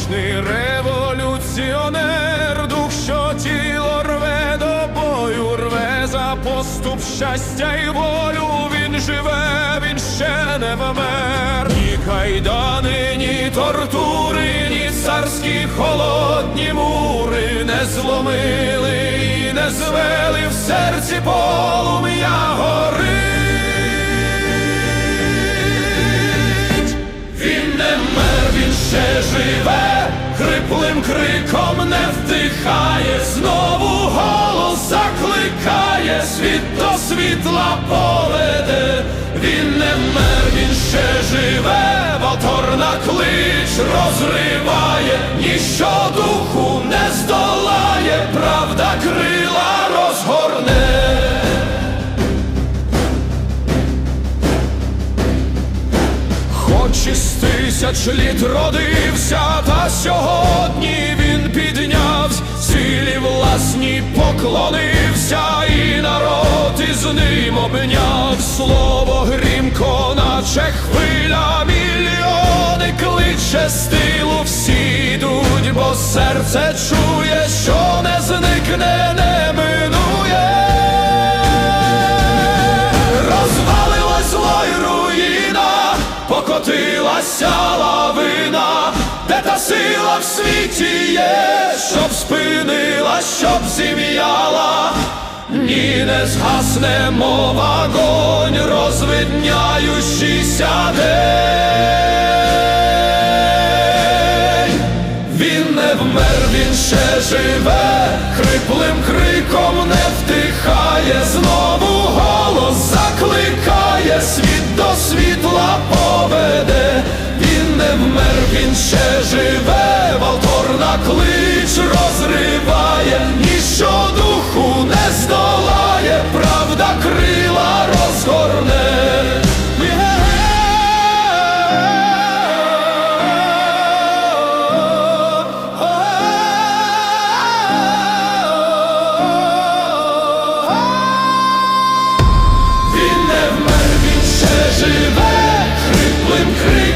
Вічний революціонер, дух, що тіло рве до бою, рве за поступ щастя і волю. Він живе, він ще не вмер. Ні кайдани, ні тортури, ні царські холодні мури не зломили і не звели в серці полум'я ще живе, хриплим криком не вдихає, знову голос закликає, світ до світла поведе. Він не мер, він ще живе, моторна клич розриває, Із тисяч літ родився, та сьогодні він піднявся, силі власні поклонився, і народ із ним обняв. Слово грімко, наче хвиля, мільйони кличе стилу, всі йдуть, бо серце чує, що не зникне, покотилася лавина, де та сила в світі є, щоб спинила, щоб зім'яла, ні не згасне мов вогонь, розвидняючийся день. Він не вмер, він ще живе, хриплим криком не він ще живе, Валторна клич розриває, ніщо духу не здолає, правда крила розгорне. Він не вмер, він ще живе, хриплим крилом.